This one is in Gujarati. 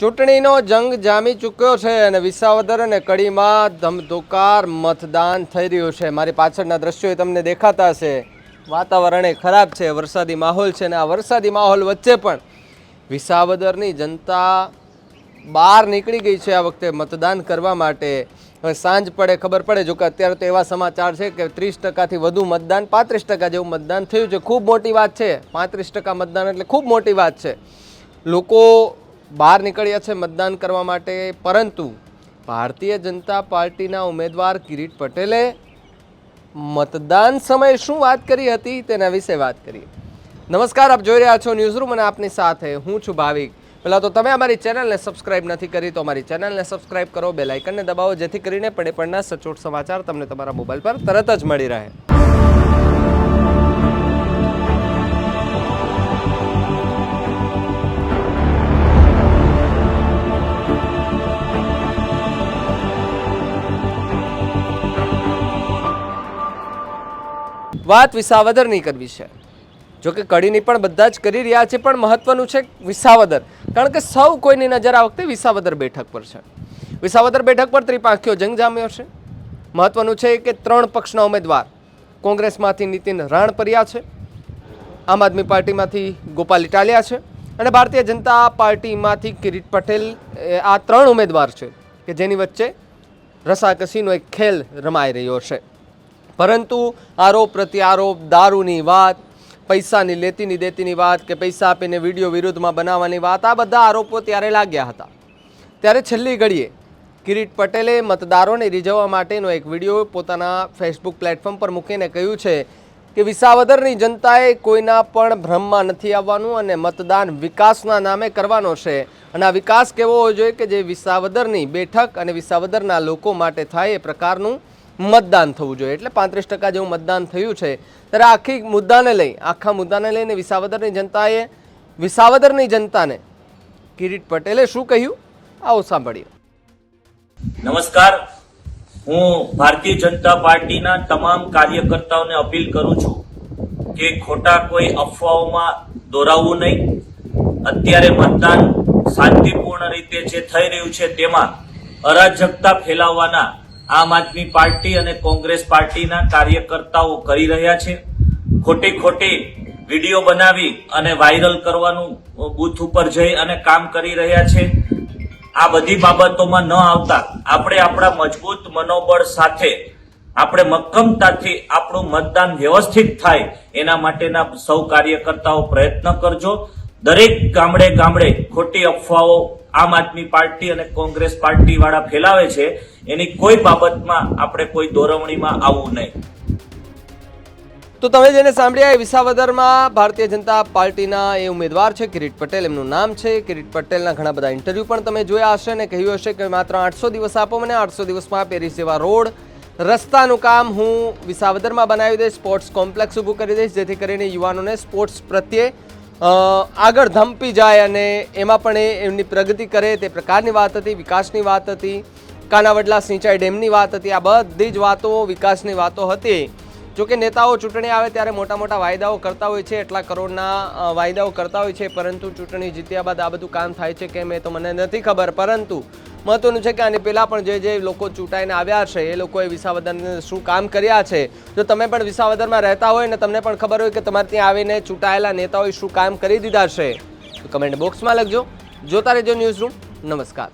ચૂંટણીનો જંગ જામી ચૂક્યો છે અને વિસાવદર અને કડીમાં ધમધોકાર મતદાન થઈ રહ્યું છે. મારી પાછળના દ્રશ્યો એ તમને દેખાતા હશે. વાતાવરણ એ ખરાબ છે, વરસાદી માહોલ છે અને આ વરસાદી માહોલ વચ્ચે પણ વિસાવદરની જનતા બહાર નીકળી ગઈ છે આ વખતે મતદાન કરવા માટે. હવે સાંજ પડે, ખબર પડે. જો કે અત્યારે તો એવા સમાચાર છે કે ત્રીસ ટકાથી વધુ મતદાન, પાંત્રીસ ટકા જેવું મતદાન થયું છે. ખૂબ મોટી વાત છે. પાંત્રીસ ટકા મતદાન એટલે ખૂબ મોટી વાત છે. લોકો બહાર નીકળ્યા છે મતદાન કરવા માટે, પરંતુ ભારતીય જનતા પાર્ટીના ઉમેદવાર કિરીટ પટેલે મતદાન સમયે શું વાત કરી હતી તેના વિશે વાત કરી. નમસ્કાર, આપ જોઈ રહ્યા છો ન્યૂઝરૂમ અને આપની સાથે હું છું ભાવિક. પહેલાં તો તમે અમારી ચેનલને સબસ્ક્રાઇબ નથી કરી તો અમારી ચેનલને સબસ્ક્રાઇબ કરો બેલાઇકનને દબાવો, જેથી કરીને પડે પડના સચોટ સમાચાર તમને તમારા મોબાઈલ પર તરત જ મળી રહે. વાત વિસાવદરની કરવી છે. જો કે કડીની પણ બધા જ કરી રહ્યા છે, પણ મહત્વનું છે વિસાવદર. કારણ કે સૌ કોઈની નજર આ વખતે વિસાવદર બેઠક પર છે. વિસાવદર બેઠક પર ત્રિપાંખીઓ જંગ જામ્યો છે. મહત્વનું છે કે ત્રણ પક્ષના ઉમેદવાર કોંગ્રેસમાંથી નીતિન રાણપરિયા છે, આમ આદમી પાર્ટીમાંથી ગોપાલ ઇટાલિયા છે અને ભારતીય જનતા પાર્ટીમાંથી કિરીટ પટેલ આ ત્રણ ઉમેદવાર છે કે જેની વચ્ચે રસાકસીનો એક ખેલ રમાઈ રહ્યો છે. પરંતુ આરોપ પ્રત્યારોપ દારૂની વાત, પૈસાની લેતીની દેતીની વાત કે પૈસા આપીને વીડિયો વિરુદ્ધમાં બનાવવાની વાત, આ બધા આરોપો ત્યારે લાગ્યા હતા. ત્યારે છેલ્લી ઘડીએ કિરીટ પટેલે મતદારોને રીઝવવા માટેનો એક વીડિયો પોતાના ફેસબુક પ્લેટફોર્મ પર મૂકીને કહ્યું છે કે વિસાવદરની જનતાએ કોઈના પણ ભ્રમમાં નથી આવવાનું અને મતદાન વિકાસના નામે કરવાનો છે. અને આ વિકાસ કેવો હોવો જોઈએ કે જે વિસાવદરની બેઠક અને વિસાવદરના લોકો માટે થાય એ પ્રકારનું મતદાન થવું જોઈએ. એટલે પાંત્રીસ ટકા જેવું મતદાન થયું છે. ત્યારે આખી મુદ્દાને લઈ, આખા મુદ્દાને લઈને વિસાવદરની જનતાએ, વિસાવદરની જનતાને કિરીટ પટેલે શું કહ્યું? આવો સાંભળીએ. નમસ્કાર. હું ભારતીય જનતા પાર્ટીના તમામ કાર્યકર્તાઓને અપીલ કરું છું કે ખોટા કોઈ અફવાઓમાં દોરાવવું નહીં. અત્યારે મતદાન શાંતિપૂર્ણ રીતે જે થઈ રહ્યું છે તેમાં અરાજકતા ફેલાવવાના આમ આદમી પાર્ટી અને કોંગ્રેસ પાર્ટીના કાર્યકર્તાઓ કરી રહ્યા છે. ખોટી ખોટી વીડિયો બનાવી અને વાયરલ કરવાનું બૂથ ઉપર જઈ અને કામ કરી રહ્યા છે. આ બધી બાબતોમાં ન આવતા આપણે આપણા મજબૂત મનોબળ સાથે, આપણે મક્કમતાથી આપણું મતદાન વ્યવસ્થિત થાય એના માટેના સૌ કાર્યકર્તાઓ પ્રયત્ન કરજો. દરેક ગામડે ગામડે ખોટી અફવાઓ આમ આદમી પાર્ટી અને કોંગ્રેસ પાર્ટી વાળા ફેલાવે છે, એની કોઈ બાબતમાં આપણે કોઈ દોરવણીમાં આવવું નહીં. તો તમે જેને સાંભળ્યા એ વિસાવદરમાં ભારતીય જનતા પાર્ટીના એ ઉમેદવાર છે, કિરીટ પટેલ. એમનું નામ છે. કિરીટ પટેલના ઘણા બધા ઇન્ટરવ્યૂ પણ તમે જોયા હશે અને કહ્યું હશે કે માત્ર આઠસો દિવસ આપો મને, આઠસો દિવસમાં પેરિસ જેવા રોડ રસ્તાનું કામ હું વિસાવદરમાં બનાવી દઈશ સ્પોર્ટ્સ કોમ્પ્લેક્સ ઊભું કરી દઈશ, જેથી કરીને યુવાનોને સ્પોર્ટ્સ પ્રત્યે આગળ ધમપી જાય અને એમાં પણ એ એમની પ્રગતિ કરે, તે પ્રકારની વાત હતી, વિકાસની વાત હતી, કાનાવડલા સિંચાઈ ડેમની વાત હતી, આ બધી જ વાતો વિકાસની વાતો હતી. જોકે નેતાઓ ચૂંટણી આવે ત્યારે મોટા મોટા વાયદાઓ કરતા હોય છે, એટલા કરોડના વાયદાઓ કરતા હોય છે, પરંતુ ચૂંટણી જીત્યા બાદ આ બધું કામ થાય છે કેમ એ તો મને નથી ખબર, પરંતુ મહત્વનું છે કે આની પહેલાં પણ જે જે લોકો ચૂંટાઈને આવ્યા છે, એ લોકોએ વિસાવદરને શું કામ કર્યા છે? જો તમે પણ વિસાવદરમાં રહેતા હોય ને તમને પણ ખબર હોય કે તમારે ત્યાં આવીને ચૂંટાયેલા નેતાઓએ શું કામ કરી દીધા છે, તો કમેન્ટ બોક્સમાં લખજો. જોતા રહેજો ન્યૂઝ રૂમ. નમસ્કાર.